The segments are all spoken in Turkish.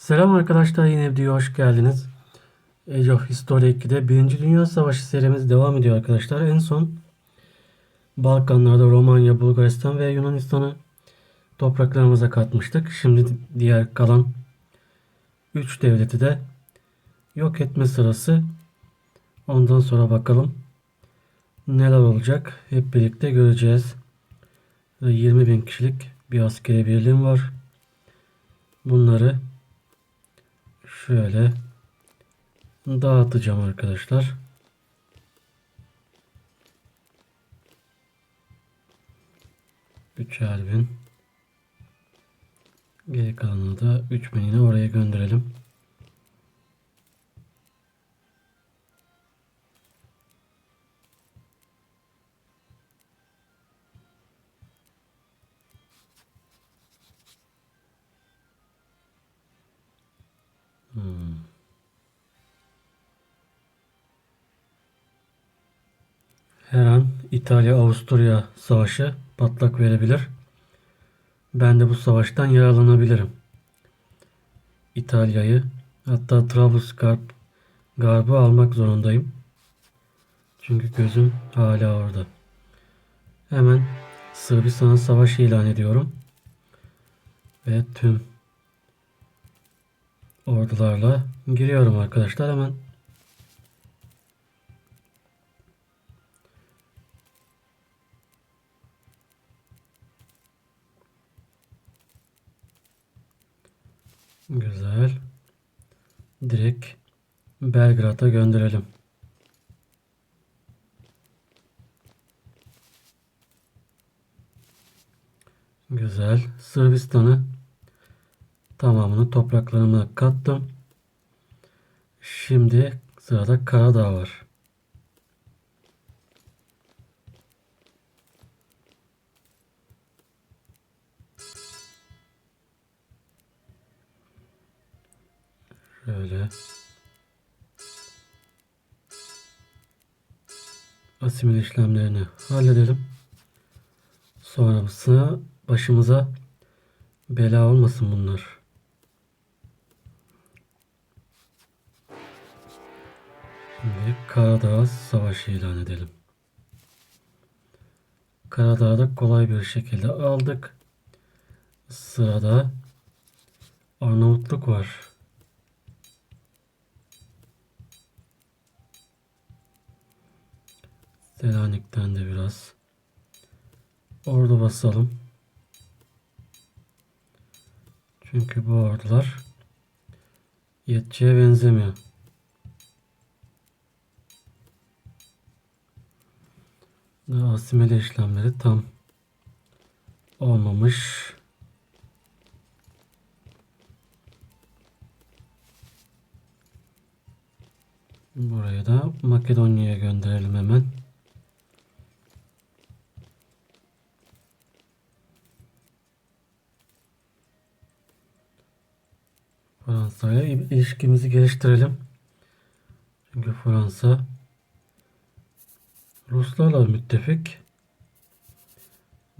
Selam arkadaşlar yine videoya hoş geldiniz. Age of History 2'de 1. Dünya Savaşı serimiz devam ediyor arkadaşlar. En son Balkanlarda Romanya, Bulgaristan ve Yunanistan'ı topraklarımıza katmıştık. Şimdi diğer kalan 3 devleti de yok etme sırası. Ondan sonra bakalım neler olacak. Hep birlikte göreceğiz. 20 bin kişilik bir askeri birliğim var. Bunları Şöyle dağıtacağım arkadaşlar. Üçer bin. Geri kalanını da 3000 yine oraya gönderelim. Her an İtalya-Avusturya savaşı patlak verebilir. Ben de bu savaştan yararlanabilirim. İtalya'yı hatta Trablusgarp Garb'ı almak zorundayım. Çünkü gözüm hala orada. Hemen Sırbistan'a savaş ilan ediyorum. Ve tüm ordularla giriyorum arkadaşlar hemen. Güzel. Direkt Belgrad'a gönderelim. Güzel. Sırbistan'ı tamamını topraklarıma kattım. Şimdi sırada Karadağ var. Şöyle. Asimil işlemlerini halledelim. Sonrasında başımıza bela olmasın bunlar. Şimdi Karadağ Savaşı ilan edelim. Karadağ'da kolay bir şekilde aldık. Sırada Arnavutluk var. Selanik'ten de biraz ordu basalım. Çünkü bu ordular yetçiye benzemiyor. Daha asimile işlemleri tam olmamış. Buraya da Makedonya'ya gönderelim hemen. Fransa ile ilişkimizi geliştirelim. Çünkü Fransa Ruslarla müttefik.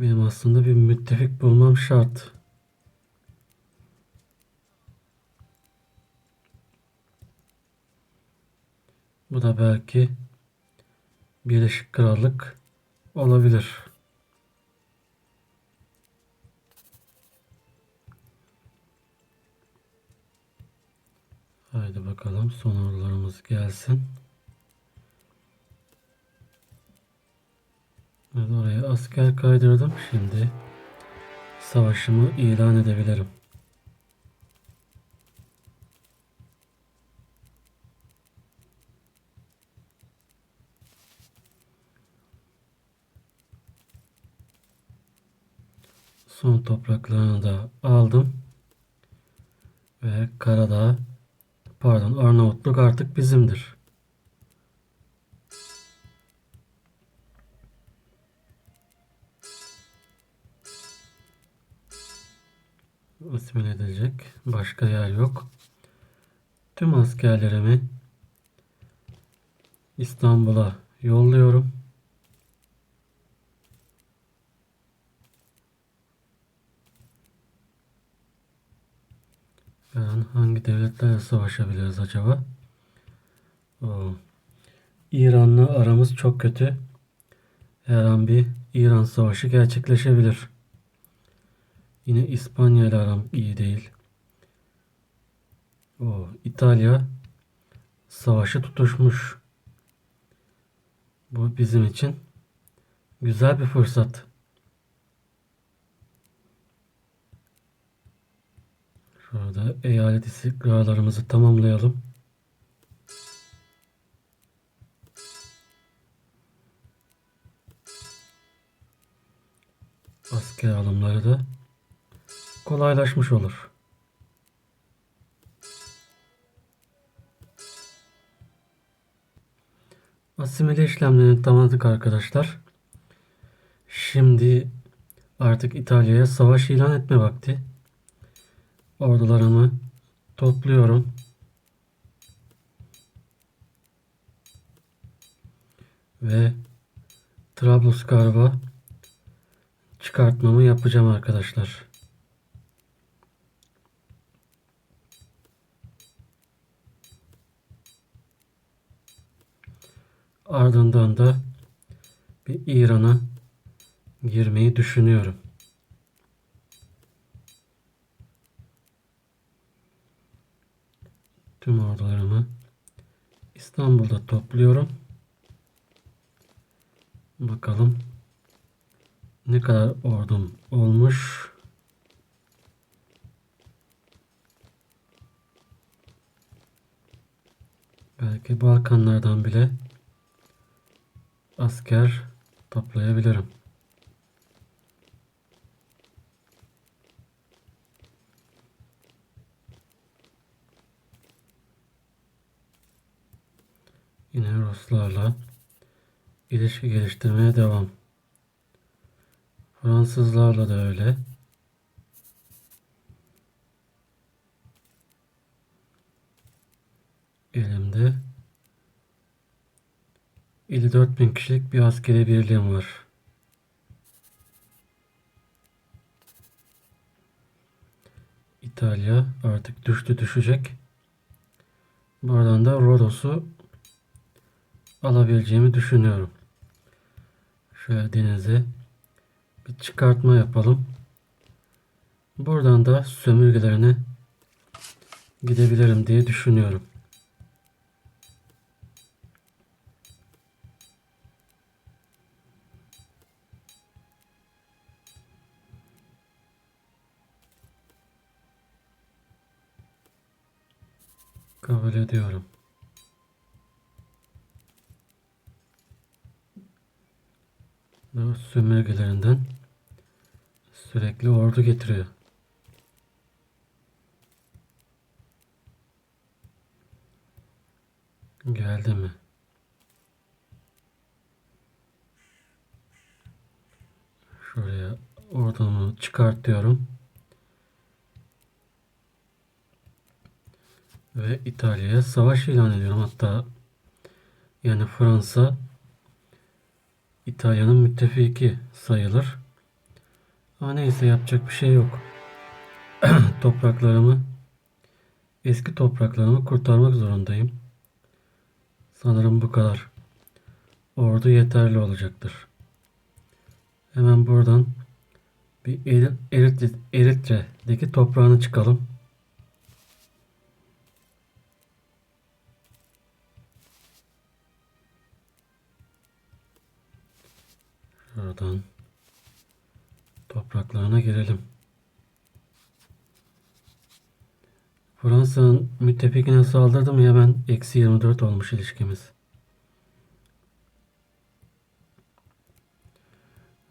Benim aslında bir müttefik bulmam şart. Bu da belki Birleşik Krallık olabilir. Haydi bakalım son sorularımız gelsin. Ben oraya asker kaydırdım. Şimdi savaşımı ilan edebilirim. Son topraklarını da aldım. Ve Karadağ pardon Arnavutluk artık bizimdir. asimile edilecek başka yer yok. Tüm askerlerimi İstanbul'a yolluyorum. Her an hangi devletlerle savaşabiliriz acaba? Oo. İran'la aramız çok kötü. Her an bir İran savaşı gerçekleşebilir. Yine İspanya ile aram iyi değil. O İtalya savaşı tutuşmuş. Bu bizim için güzel bir fırsat. Şurada eyalet istikralarımızı tamamlayalım. Asker alımları da kolaylaşmış olur. Asimile işlemlerini tamamladık arkadaşlar. Şimdi artık İtalya'ya savaş ilan etme vakti. Ordularımı topluyorum. Ve Trablusgarp'a çıkartmamı yapacağım arkadaşlar. Ardından da bir İran'a girmeyi düşünüyorum. Tüm ordularımı İstanbul'da topluyorum. Bakalım ne kadar ordum olmuş. Belki Balkanlardan bile asker toplayabilirim. Yine Ruslarla ilişki geliştirmeye devam. Fransızlarla da öyle. Elimde 54 bin kişilik bir askeri birliğim var. İtalya artık düştü düşecek. Buradan da Rodos'u alabileceğimi düşünüyorum. Şöyle denize bir çıkartma yapalım. Buradan da sömürgelerine gidebilirim diye düşünüyorum. Kabul ediyorum. Ve sömürgelerinden sürekli ordu getiriyor. Geldi mi? Şuraya ordumu çıkartıyorum. Ve İtalya'ya savaş ilan ediyorum. Hatta yani Fransa İtalya'nın müttefiki sayılır. Ama neyse yapacak bir şey yok. topraklarımı eski topraklarımı kurtarmak zorundayım. Sanırım bu kadar. Ordu yeterli olacaktır. Hemen buradan bir Eritre'deki toprağına çıkalım. Şuradan topraklarına girelim. Fransa'nın müttefikine saldırdı mı hemen eksi 24 olmuş ilişkimiz.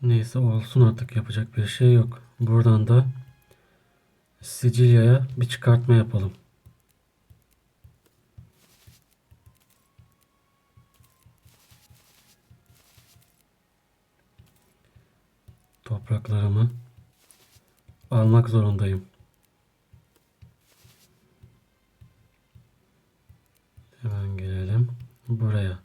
Neyse olsun artık yapacak bir şey yok. Buradan da Sicilya'ya bir çıkartma yapalım. Topraklarımı almak zorundayım. Hemen gelelim buraya.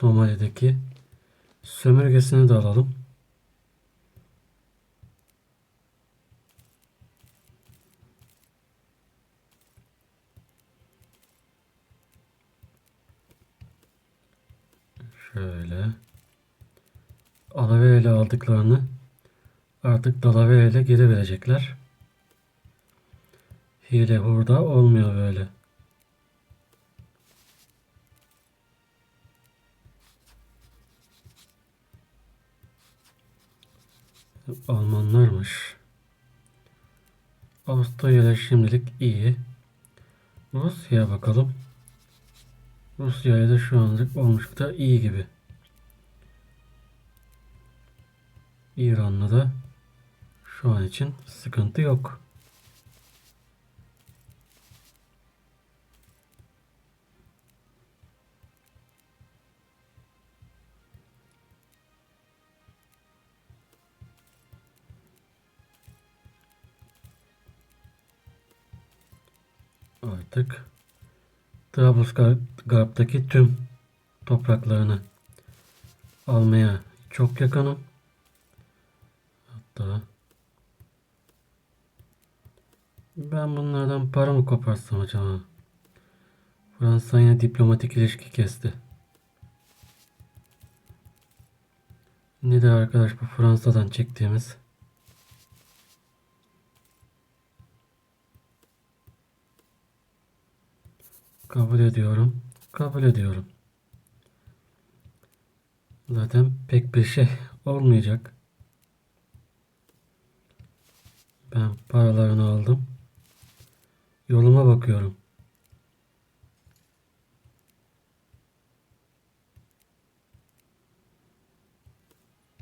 Somali'deki sömürgesini de alalım. Şöyle. Alavere ile aldıklarını artık Dalavere ile geri verecekler. Hile hurda olmuyor böyle. Almanlarmış. Avusturya şimdilik iyi. Rusya'ya bakalım. Rusya'ya da şu anlık olmuşlukta iyi gibi. İran'la da şu an için sıkıntı yok. Artık Trablusgarp'taki tüm topraklarını almaya çok yakınım. Hatta ben bunlardan para mı koparsam acaba? Fransa yine diplomatik ilişki kesti. Nedir arkadaş bu Fransa'dan çektiğimiz? Kabul ediyorum. Kabul ediyorum. Zaten pek bir şey olmayacak. Ben paralarını aldım. Yoluma bakıyorum.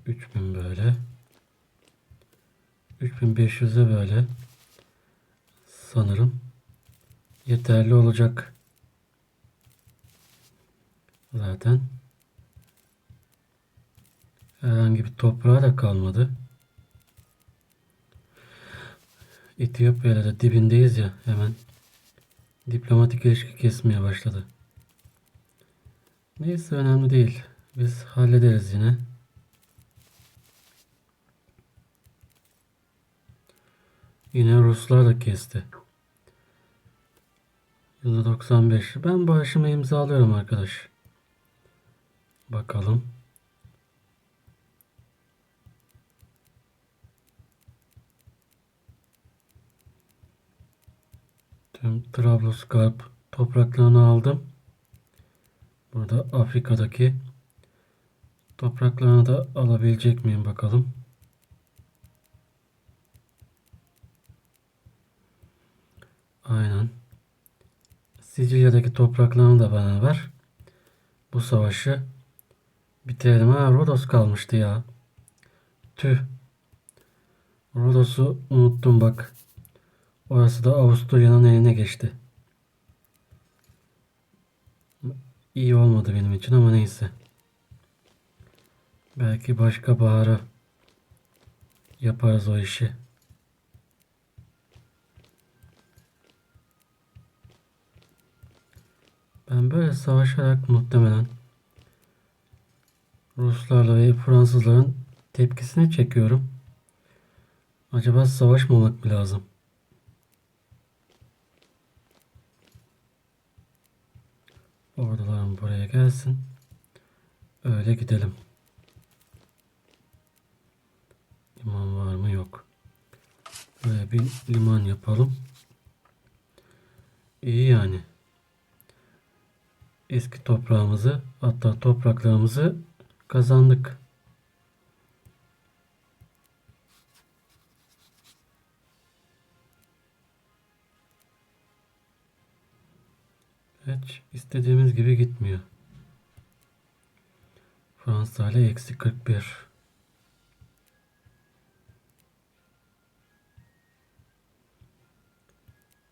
Üç bin böyle. 3500'e böyle. Sanırım yeterli olacak. Zaten herhangi bir toprağı da kalmadı. Etiyopya'da da dibindeyiz ya hemen diplomatik ilişki kesmeye başladı. Neyse önemli değil. Biz hallederiz yine. Yine Ruslar da kesti. %95. Ben bağışımı imzalıyorum arkadaş. Bakalım. Tüm Trablusgarp topraklarını aldım. Burada Afrika'daki topraklarını da alabilecek miyim bakalım. Aynen. Sicilya'daki topraklarını da bana ver. Bu savaşı bitirelim. Ha Rodos kalmıştı ya. Tüh. Rodos'u unuttum bak. Orası da Avusturya'nın eline geçti. İyi olmadı benim için ama neyse. Belki başka bahara yaparız o işi. Ben böyle savaşarak muhtemelen Ruslarla ve Fransızların tepkisini çekiyorum. Acaba savaşmamak mı lazım? Ordularım buraya gelsin. Öyle gidelim. Liman var mı? Yok. Böyle bir liman yapalım. İyi yani. Eski toprağımızı hatta topraklarımızı kazandık. Hiç istediğimiz gibi gitmiyor. Fransa ile eksi 41.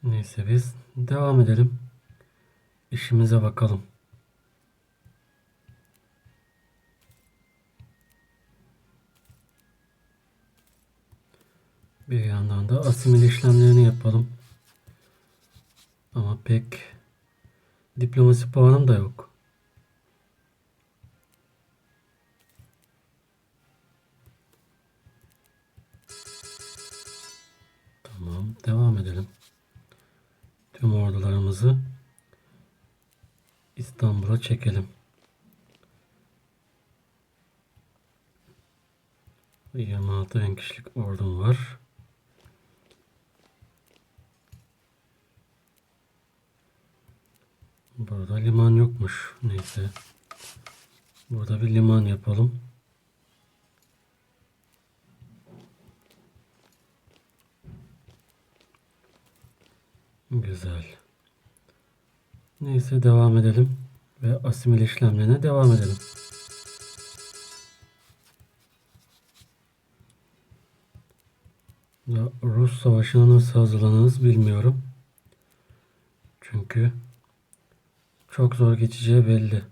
Neyse biz devam edelim. İşimize bakalım. Bir yandan da asimile işlemlerini yapalım. Ama pek diplomasi puanım da yok. Tamam, devam edelim. Tüm ordularımızı İstanbul'a çekelim. Yirmi altı bin kişilik ordum var. Burada liman yokmuş. Neyse. Burada bir liman yapalım. Güzel. Neyse devam edelim ve asimile işlemlerine devam edelim. Rus savaşına nasıl hazırlanırız bilmiyorum. Çünkü çok zor geçeceği belli.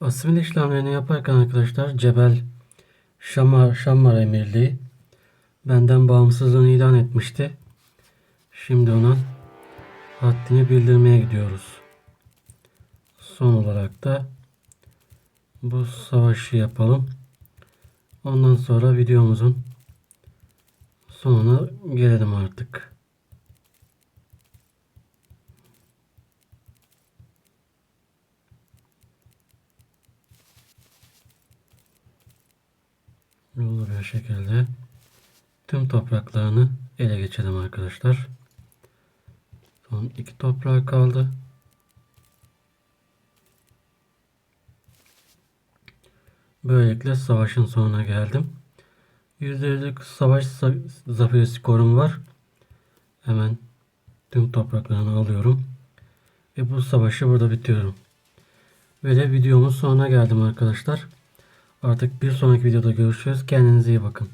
Asimile işlemlerini yaparken arkadaşlar Cebel Şamar, Şammar Emirliği benden bağımsızlığını ilan etmişti. Şimdi ona haddini bildirmeye gidiyoruz. Son olarak da bu savaşı yapalım. Ondan sonra videomuzun sonuna gelelim artık. Yolu bir şekilde tüm topraklarını ele geçelim arkadaşlar. Son iki toprak kaldı. Böylelikle savaşın sonuna geldim. %100'lük savaş za- zaferi skorum var. Hemen tüm topraklarını alıyorum. Ve bu savaşı burada bitiriyorum. Ve de videomun sonuna geldim arkadaşlar. Artık bir sonraki videoda görüşürüz. Kendinize iyi bakın.